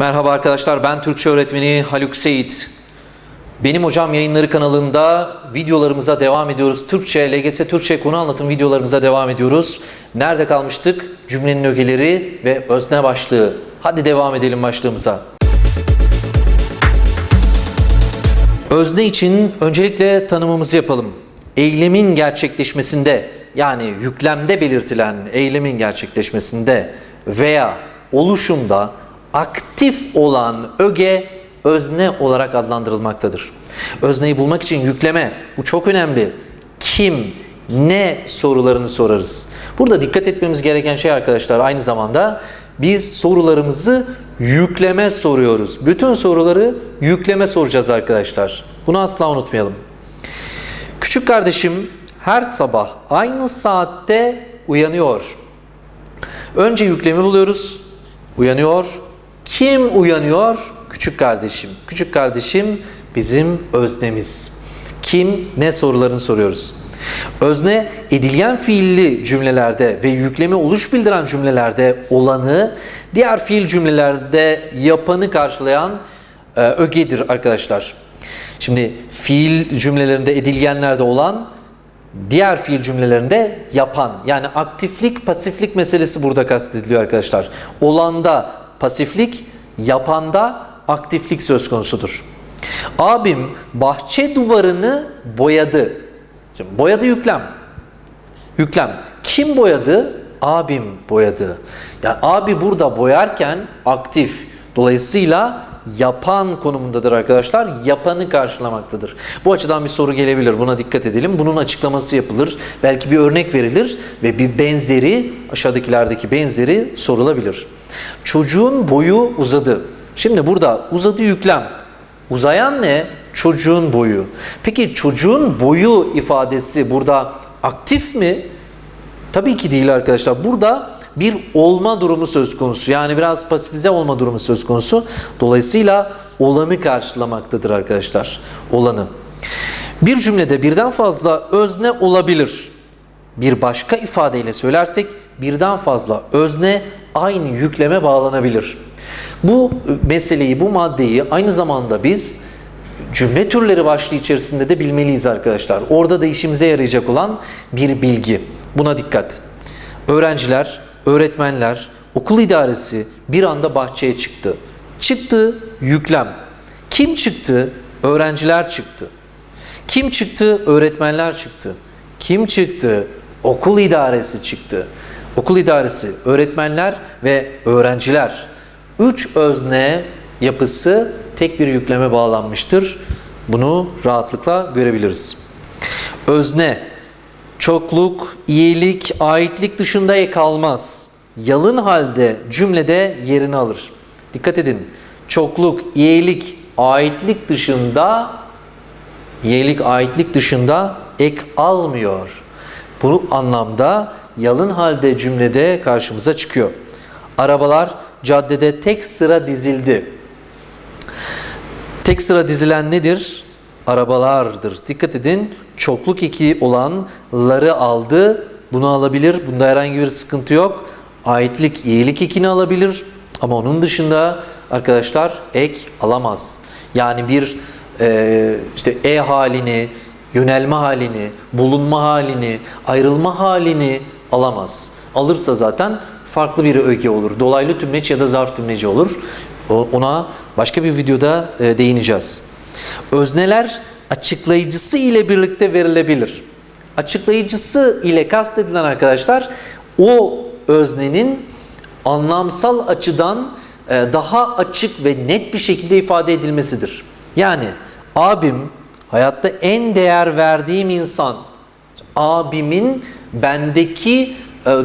Merhaba arkadaşlar ben Türkçe öğretmeni Haluk Seyit. Benim Hocam Yayınları kanalında videolarımıza devam ediyoruz. Türkçe, LGS Türkçe konu anlatım videolarımıza devam ediyoruz. Nerede kalmıştık? Cümlenin ögeleri ve özne başlığı. Hadi devam edelim başlığımıza. Özne için öncelikle tanımımızı yapalım. Eylemin gerçekleşmesinde yani yüklemde belirtilen eylemin gerçekleşmesinde veya oluşumda aktif olan öge özne olarak adlandırılmaktadır. Özneyi bulmak için yükleme bu çok önemli. Kim, ne sorularını sorarız. Burada dikkat etmemiz gereken şey arkadaşlar aynı zamanda biz sorularımızı yükleme soruyoruz. Bütün soruları yükleme soracağız arkadaşlar. Bunu asla unutmayalım. Küçük kardeşim her sabah aynı saatte uyanıyor. Önce yüklemi buluyoruz. Uyanıyor. Kim uyanıyor? Küçük kardeşim. Küçük kardeşim bizim öznemiz. Kim, ne sorularını soruyoruz. Özne edilgen fiilli cümlelerde ve yüklemi oluş bildiren cümlelerde olanı, diğer fiil cümlelerde yapanı karşılayan e, ögedir arkadaşlar. Şimdi fiil cümlelerinde edilgenlerde olan, diğer fiil cümlelerinde yapan yani aktiflik pasiflik meselesi burada kastediliyor arkadaşlar. Olanda pasiflik, yapanda aktiflik söz konusudur. Abim bahçe duvarını boyadı. Şimdi boyadı yüklem. Yüklem. Kim boyadı? Abim boyadı. Yani abi burada boyarken aktif. Dolayısıyla yapan konumundadır arkadaşlar. Yapanı karşılamaktadır. Bu açıdan bir soru gelebilir. Buna dikkat edelim. Bunun açıklaması yapılır. Belki bir örnek verilir ve bir benzeri aşağıdakilerdeki benzeri sorulabilir. Çocuğun boyu uzadı. Şimdi burada uzadı yüklem. Uzayan ne? Çocuğun boyu. Peki çocuğun boyu ifadesi burada aktif mi? Tabii ki değil arkadaşlar. Burada bir olma durumu söz konusu. Yani biraz pasifize olma durumu söz konusu. Dolayısıyla olanı karşılamaktadır arkadaşlar. Olanı. Bir cümlede birden fazla özne olabilir. Bir başka ifadeyle söylersek birden fazla özne aynı yükleme bağlanabilir. Bu meseleyi, bu maddeyi aynı zamanda biz cümle türleri başlığı içerisinde de bilmeliyiz arkadaşlar. Orada da işimize yarayacak olan bir bilgi. Buna dikkat. Öğrenciler, öğretmenler, okul idaresi bir anda bahçeye çıktı. Çıktı yüklem. Kim çıktı? Öğrenciler çıktı. Kim çıktı? Öğretmenler çıktı. Kim çıktı? Okul idaresi çıktı. Okul idaresi, öğretmenler ve öğrenciler. Üç özne yapısı tek bir yükleme bağlanmıştır. Bunu rahatlıkla görebiliriz. Özne, çokluk, iyilik, aitlik dışında kalmaz. Yalın halde cümlede yerini alır. Dikkat edin. Çokluk, iyilik, aitlik dışında iyilik, aitlik dışında ek almıyor. Bu anlamda yalın halde cümlede karşımıza çıkıyor. Arabalar caddede tek sıra dizildi. Tek sıra dizilen nedir? Arabalardır. Dikkat edin çokluk eki olanları aldı. Bunu alabilir. Bunda herhangi bir sıkıntı yok. Aitlik, iyilik ekini alabilir. Ama onun dışında arkadaşlar ek alamaz. Yani bir e, işte e halini, yönelme halini, bulunma halini, ayrılma halini alamaz. Alırsa zaten farklı bir öge olur. Dolaylı tümleç ya da zarf tümleci olur. Ona başka bir videoda e, değineceğiz. Özneler açıklayıcısı ile birlikte verilebilir. Açıklayıcısı ile kastedilen arkadaşlar o öznenin anlamsal açıdan e, daha açık ve net bir şekilde ifade edilmesidir. Yani abim hayatta en değer verdiğim insan abimin bendeki e,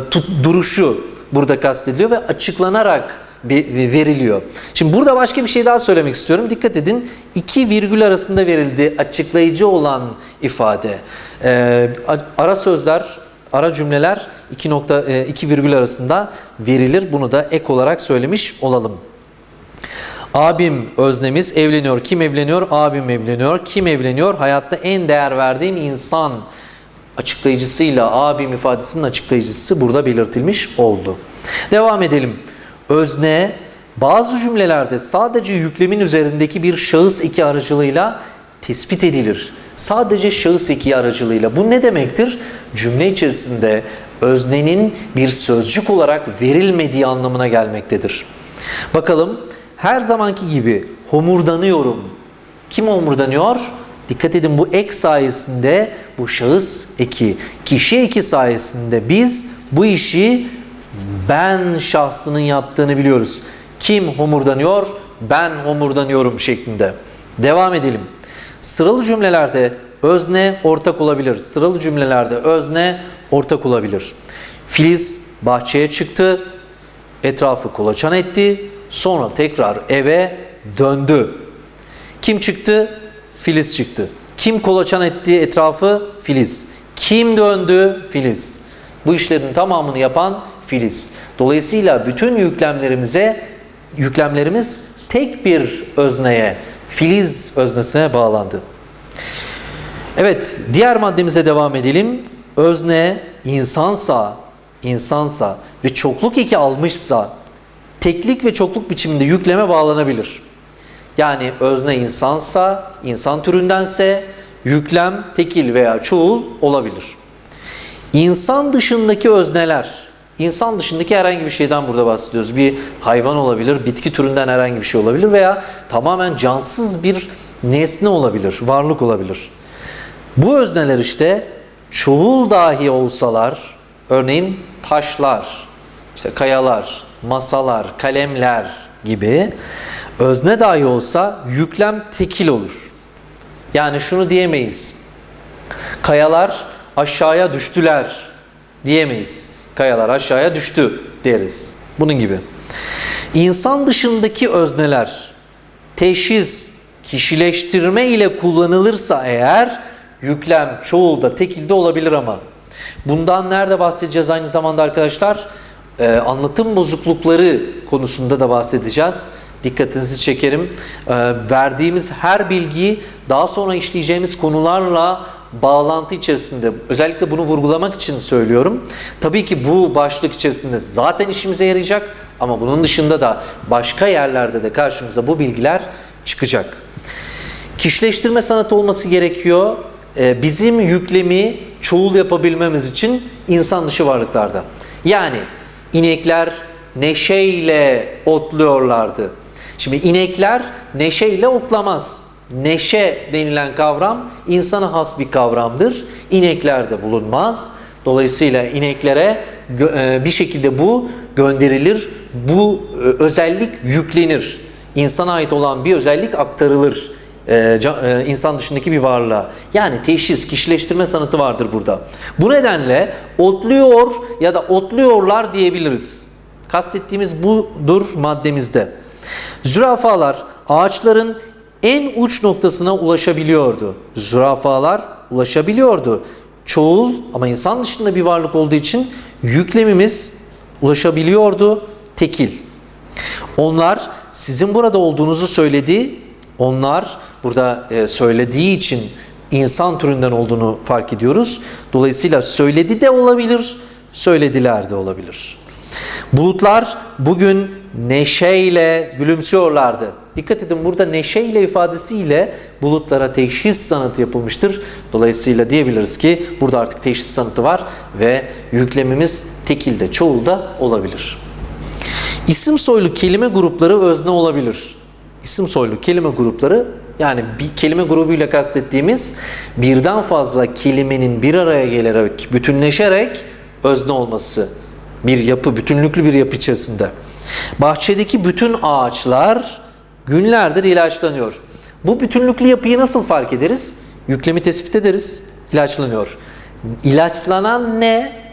duruşu burada kastediliyor ve açıklanarak veriliyor. Şimdi burada başka bir şey daha söylemek istiyorum. Dikkat edin iki virgül arasında verildi açıklayıcı olan ifade. Ee, ara sözler, ara cümleler iki nokta e, iki virgül arasında verilir. Bunu da ek olarak söylemiş olalım. Abim öznemiz evleniyor. Kim evleniyor? Abim evleniyor. Kim evleniyor? Hayatta en değer verdiğim insan açıklayıcısıyla abim ifadesinin açıklayıcısı burada belirtilmiş oldu. Devam edelim. Özne Bazı cümlelerde sadece yüklemin üzerindeki bir şahıs eki aracılığıyla tespit edilir. Sadece şahıs eki aracılığıyla. Bu ne demektir? Cümle içerisinde öznenin bir sözcük olarak verilmediği anlamına gelmektedir. Bakalım her zamanki gibi homurdanıyorum. Kim homurdanıyor? Dikkat edin bu ek sayesinde bu şahıs eki, kişi eki sayesinde biz bu işi ben şahsının yaptığını biliyoruz. Kim homurdanıyor? Ben homurdanıyorum şeklinde. Devam edelim. Sıralı cümlelerde özne ortak olabilir. Sıralı cümlelerde özne ortak olabilir. Filiz bahçeye çıktı, etrafı kolaçan etti, sonra tekrar eve döndü. Kim çıktı? Filiz çıktı. Kim kolaçan etti etrafı? Filiz. Kim döndü? Filiz. Bu işlerin tamamını yapan Filiz. Dolayısıyla bütün yüklemlerimize yüklemlerimiz tek bir özneye, Filiz öznesine bağlandı. Evet, diğer maddemize devam edelim. Özne insansa, insansa ve çokluk eki almışsa teklik ve çokluk biçiminde yükleme bağlanabilir. Yani özne insansa, insan türündense yüklem tekil veya çoğul olabilir. İnsan dışındaki özneler, insan dışındaki herhangi bir şeyden burada bahsediyoruz. Bir hayvan olabilir, bitki türünden herhangi bir şey olabilir veya tamamen cansız bir nesne olabilir, varlık olabilir. Bu özneler işte çoğul dahi olsalar, örneğin taşlar, işte kayalar, masalar, kalemler gibi özne dahi olsa yüklem tekil olur. Yani şunu diyemeyiz. Kayalar aşağıya düştüler diyemeyiz. Kayalar aşağıya düştü deriz. Bunun gibi. İnsan dışındaki özneler teşhis, kişileştirme ile kullanılırsa eğer yüklem çoğulda tekilde olabilir ama. Bundan nerede bahsedeceğiz aynı zamanda arkadaşlar? Ee, anlatım bozuklukları konusunda da bahsedeceğiz. Dikkatinizi çekerim. Ee, verdiğimiz her bilgiyi daha sonra işleyeceğimiz konularla bağlantı içerisinde özellikle bunu vurgulamak için söylüyorum. Tabii ki bu başlık içerisinde zaten işimize yarayacak ama bunun dışında da başka yerlerde de karşımıza bu bilgiler çıkacak. Kişileştirme sanatı olması gerekiyor. Ee, bizim yüklemi çoğul yapabilmemiz için insan dışı varlıklarda. Yani inekler neşeyle otluyorlardı. Şimdi inekler neşeyle otlamaz. Neşe denilen kavram insana has bir kavramdır. İneklerde bulunmaz. Dolayısıyla ineklere bir şekilde bu gönderilir. Bu özellik yüklenir. İnsana ait olan bir özellik aktarılır insan dışındaki bir varlığa. Yani teşhis, kişileştirme sanatı vardır burada. Bu nedenle otluyor ya da otluyorlar diyebiliriz. Kastettiğimiz budur maddemizde. Zürafalar ağaçların en uç noktasına ulaşabiliyordu. Zürafalar ulaşabiliyordu. Çoğul ama insan dışında bir varlık olduğu için yüklemimiz ulaşabiliyordu tekil. Onlar sizin burada olduğunuzu söyledi. Onlar burada e, söylediği için insan türünden olduğunu fark ediyoruz. Dolayısıyla söyledi de olabilir, söylediler de olabilir. Bulutlar bugün neşeyle gülümsüyorlardı. Dikkat edin burada neşeyle ifadesiyle bulutlara teşhis sanatı yapılmıştır. Dolayısıyla diyebiliriz ki burada artık teşhis sanatı var ve yüklemimiz tekilde, çoğulda olabilir. İsim soylu kelime grupları özne olabilir. İsim soylu kelime grupları yani bir kelime grubuyla kastettiğimiz birden fazla kelimenin bir araya gelerek, bütünleşerek özne olması. Bir yapı, bütünlüklü bir yapı içerisinde. Bahçedeki bütün ağaçlar günlerdir ilaçlanıyor. Bu bütünlüklü yapıyı nasıl fark ederiz? Yüklemi tespit ederiz. İlaçlanıyor. İlaçlanan ne?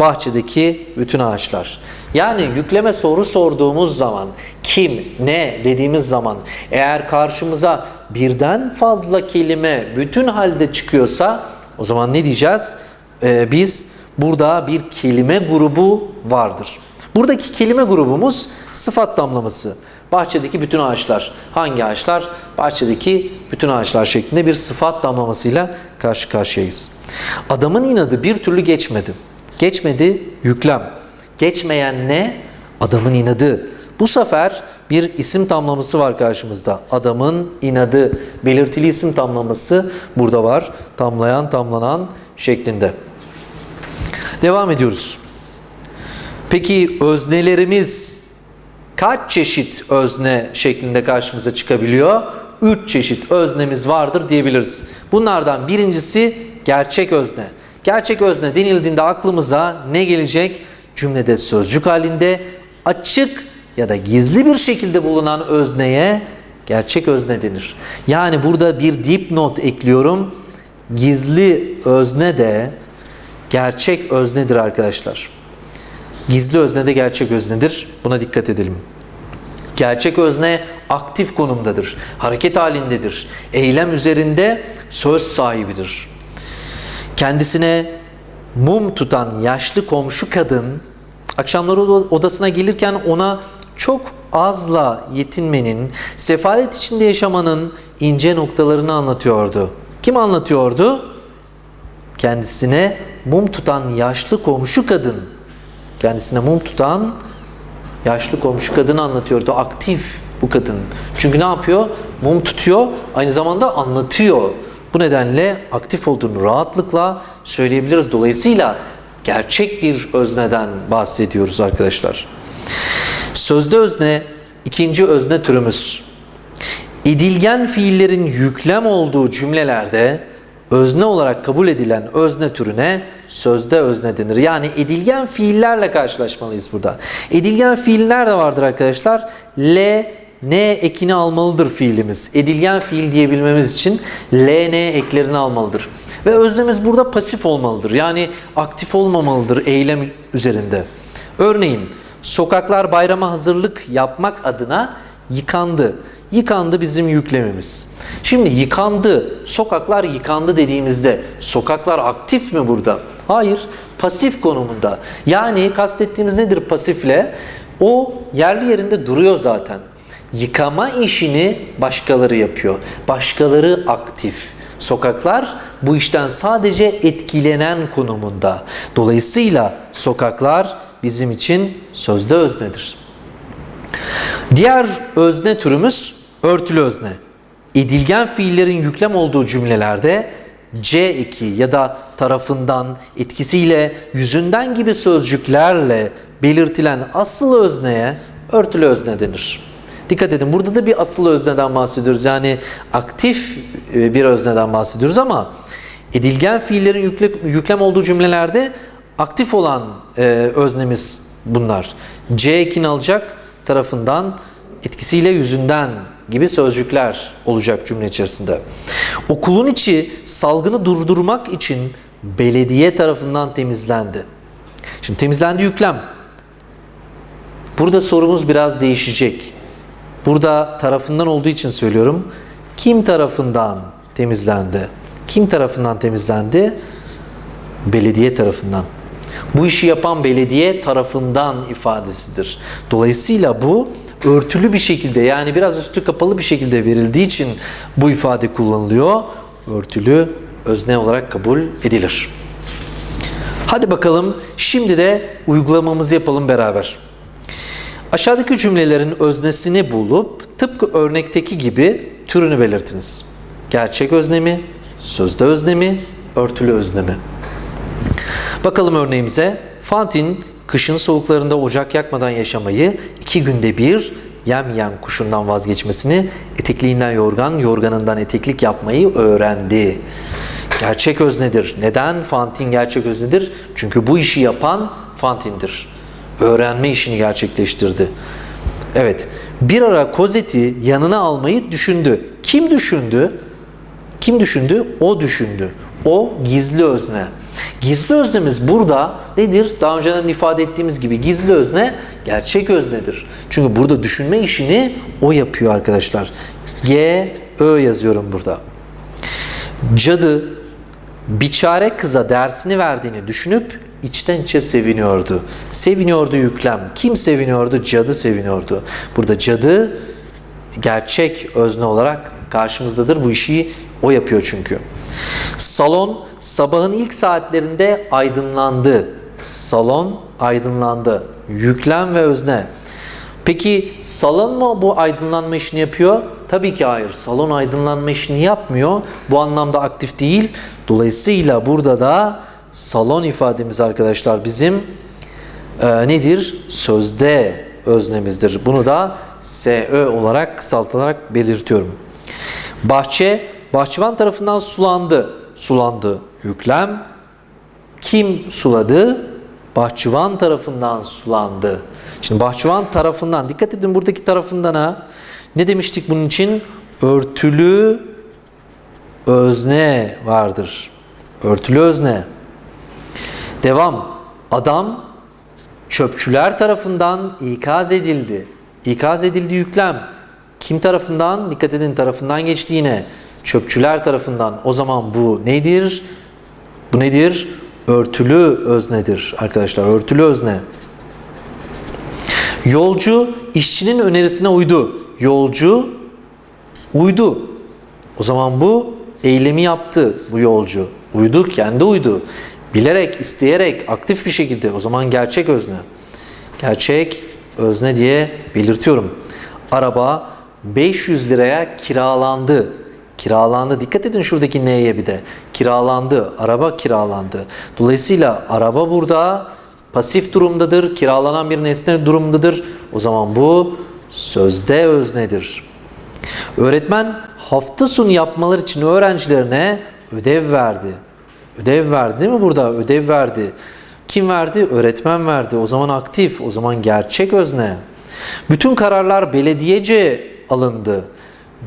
Bahçedeki bütün ağaçlar. Yani yükleme soru sorduğumuz zaman kim, ne dediğimiz zaman eğer karşımıza birden fazla kelime bütün halde çıkıyorsa o zaman ne diyeceğiz? Ee, biz burada bir kelime grubu vardır. Buradaki kelime grubumuz sıfat damlaması. Bahçedeki bütün ağaçlar. Hangi ağaçlar? Bahçedeki bütün ağaçlar şeklinde bir sıfat damlamasıyla karşı karşıyayız. Adamın inadı bir türlü geçmedi. Geçmedi yüklem. Geçmeyen ne? Adamın inadı. Bu sefer bir isim tamlaması var karşımızda. Adamın inadı belirtili isim tamlaması burada var. Tamlayan, tamlanan şeklinde. Devam ediyoruz. Peki öznelerimiz kaç çeşit özne şeklinde karşımıza çıkabiliyor? Üç çeşit öznemiz vardır diyebiliriz. Bunlardan birincisi gerçek özne. Gerçek özne denildiğinde aklımıza ne gelecek? Cümlede sözcük halinde açık ya da gizli bir şekilde bulunan özneye gerçek özne denir. Yani burada bir dipnot ekliyorum. Gizli özne de gerçek öznedir arkadaşlar. Gizli özne de gerçek öznedir. Buna dikkat edelim. Gerçek özne aktif konumdadır. Hareket halindedir. Eylem üzerinde söz sahibidir. Kendisine mum tutan yaşlı komşu kadın akşamları odasına gelirken ona çok azla yetinmenin, sefalet içinde yaşamanın ince noktalarını anlatıyordu. Kim anlatıyordu? Kendisine mum tutan yaşlı komşu kadın. Kendisine mum tutan yaşlı komşu kadını anlatıyordu. Aktif bu kadın. Çünkü ne yapıyor? Mum tutuyor, aynı zamanda anlatıyor. Bu nedenle aktif olduğunu rahatlıkla söyleyebiliriz. Dolayısıyla gerçek bir özneden bahsediyoruz arkadaşlar. Sözde özne ikinci özne türümüz. İdilgen fiillerin yüklem olduğu cümlelerde özne olarak kabul edilen özne türüne sözde özne denir. Yani edilgen fiillerle karşılaşmalıyız burada. Edilgen fiiller de vardır arkadaşlar. L, N ekini almalıdır fiilimiz. Edilgen fiil diyebilmemiz için L, N eklerini almalıdır. Ve öznemiz burada pasif olmalıdır. Yani aktif olmamalıdır eylem üzerinde. Örneğin sokaklar bayrama hazırlık yapmak adına yıkandı. Yıkandı bizim yüklemimiz. Şimdi yıkandı, sokaklar yıkandı dediğimizde sokaklar aktif mi burada? Hayır, pasif konumunda. Yani kastettiğimiz nedir pasifle? O yerli yerinde duruyor zaten. Yıkama işini başkaları yapıyor. Başkaları aktif. Sokaklar bu işten sadece etkilenen konumunda. Dolayısıyla sokaklar bizim için sözde öznedir. Diğer özne türümüz örtülü özne. Edilgen fiillerin yüklem olduğu cümlelerde C eki ya da tarafından, etkisiyle, yüzünden gibi sözcüklerle belirtilen asıl özneye örtülü özne denir. Dikkat edin burada da bir asıl özneden bahsediyoruz. Yani aktif e, bir özneden bahsediyoruz ama edilgen fiillerin yükle, yüklem olduğu cümlelerde aktif olan e, öznemiz bunlar. C ekini alacak tarafından, etkisiyle yüzünden gibi sözcükler olacak cümle içerisinde. Okulun içi salgını durdurmak için belediye tarafından temizlendi. Şimdi temizlendi yüklem. Burada sorumuz biraz değişecek. Burada tarafından olduğu için söylüyorum. Kim tarafından temizlendi? Kim tarafından temizlendi? Belediye tarafından. Bu işi yapan belediye tarafından ifadesidir. Dolayısıyla bu örtülü bir şekilde yani biraz üstü kapalı bir şekilde verildiği için bu ifade kullanılıyor. Örtülü özne olarak kabul edilir. Hadi bakalım şimdi de uygulamamızı yapalım beraber. Aşağıdaki cümlelerin öznesini bulup tıpkı örnekteki gibi türünü belirtiniz. Gerçek öznemi, sözde öznemi, örtülü öznemi. Bakalım örneğimize. Fantin kışın soğuklarında ocak yakmadan yaşamayı, iki günde bir yem yiyen kuşundan vazgeçmesini, etekliğinden yorgan, yorganından eteklik yapmayı öğrendi. Gerçek öznedir. Neden Fantin gerçek öznedir? Çünkü bu işi yapan Fantin'dir. Öğrenme işini gerçekleştirdi. Evet, bir ara Kozet'i yanına almayı düşündü. Kim düşündü? Kim düşündü? O düşündü. O gizli özne. Gizli öznemiz burada nedir? Daha önceden ifade ettiğimiz gibi gizli özne gerçek öznedir. Çünkü burada düşünme işini o yapıyor arkadaşlar. G, Ö yazıyorum burada. Cadı biçare kıza dersini verdiğini düşünüp içten içe seviniyordu. Seviniyordu yüklem. Kim seviniyordu? Cadı seviniyordu. Burada cadı gerçek özne olarak karşımızdadır. Bu işi o yapıyor çünkü. Salon sabahın ilk saatlerinde aydınlandı. Salon aydınlandı. Yüklem ve özne. Peki salon mu bu aydınlanma işini yapıyor? Tabii ki hayır. Salon aydınlanma işini yapmıyor. Bu anlamda aktif değil. Dolayısıyla burada da salon ifademiz arkadaşlar bizim e, nedir? Sözde öznemizdir. Bunu da SÖ olarak kısaltılarak belirtiyorum. Bahçe, bahçıvan tarafından sulandı. Sulandı. Yüklem. Kim suladı? Bahçıvan tarafından sulandı. Şimdi bahçıvan tarafından, dikkat edin buradaki tarafından ha. Ne demiştik bunun için? Örtülü özne vardır. Örtülü özne. Devam. Adam çöpçüler tarafından ikaz edildi. İkaz edildi yüklem. Kim tarafından? Dikkat edin tarafından geçti yine. Çöpçüler tarafından. O zaman bu nedir? Bu nedir? Örtülü öznedir arkadaşlar. Örtülü özne. Yolcu işçinin önerisine uydu. Yolcu uydu. O zaman bu eylemi yaptı bu yolcu. Uydu, kendi uydu. Bilerek, isteyerek, aktif bir şekilde. O zaman gerçek özne. Gerçek özne diye belirtiyorum. Araba 500 liraya kiralandı. Kiralandı. Dikkat edin şuradaki neye bir de. Kiralandı. Araba kiralandı. Dolayısıyla araba burada pasif durumdadır. Kiralanan bir nesne durumdadır. O zaman bu sözde öznedir. Öğretmen hafta sonu yapmaları için öğrencilerine ödev verdi. Ödev verdi değil mi burada? Ödev verdi. Kim verdi? Öğretmen verdi. O zaman aktif, o zaman gerçek özne. Bütün kararlar belediyece alındı.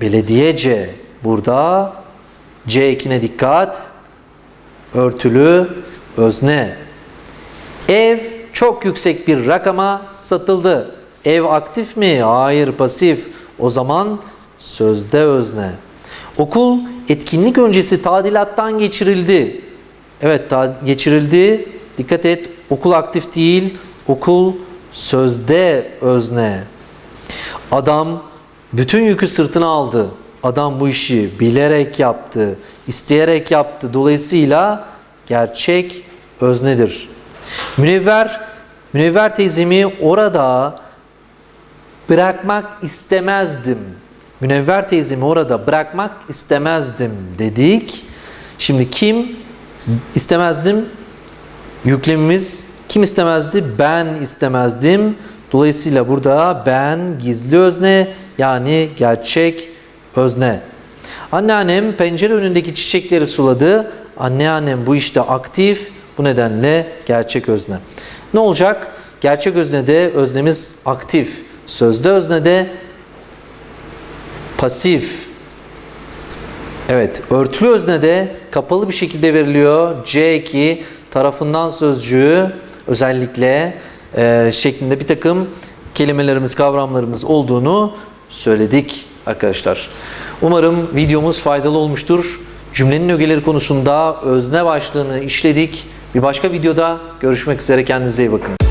Belediyece burada C ekine dikkat. Örtülü özne. Ev çok yüksek bir rakama satıldı. Ev aktif mi? Hayır pasif. O zaman sözde özne. Okul etkinlik öncesi tadilattan geçirildi. Evet geçirildi. Dikkat et okul aktif değil. Okul sözde özne. Adam bütün yükü sırtına aldı. Adam bu işi bilerek yaptı, isteyerek yaptı. Dolayısıyla gerçek öznedir. Münevver, Münevver teyzemi orada bırakmak istemezdim. Münevver teyzemi orada bırakmak istemezdim dedik. Şimdi kim istemezdim? Yüklemimiz kim istemezdi? Ben istemezdim. Dolayısıyla burada ben gizli özne yani gerçek özne. Anneannem pencere önündeki çiçekleri suladı. Anneannem bu işte aktif. Bu nedenle gerçek özne. Ne olacak? Gerçek öznede öznemiz aktif. Sözde öznede pasif. Evet, örtülü öznede kapalı bir şekilde veriliyor. C2 tarafından sözcüğü özellikle e, şeklinde bir takım kelimelerimiz, kavramlarımız olduğunu söyledik arkadaşlar. Umarım videomuz faydalı olmuştur. Cümlenin ögeleri konusunda özne başlığını işledik. Bir başka videoda görüşmek üzere. Kendinize iyi bakın.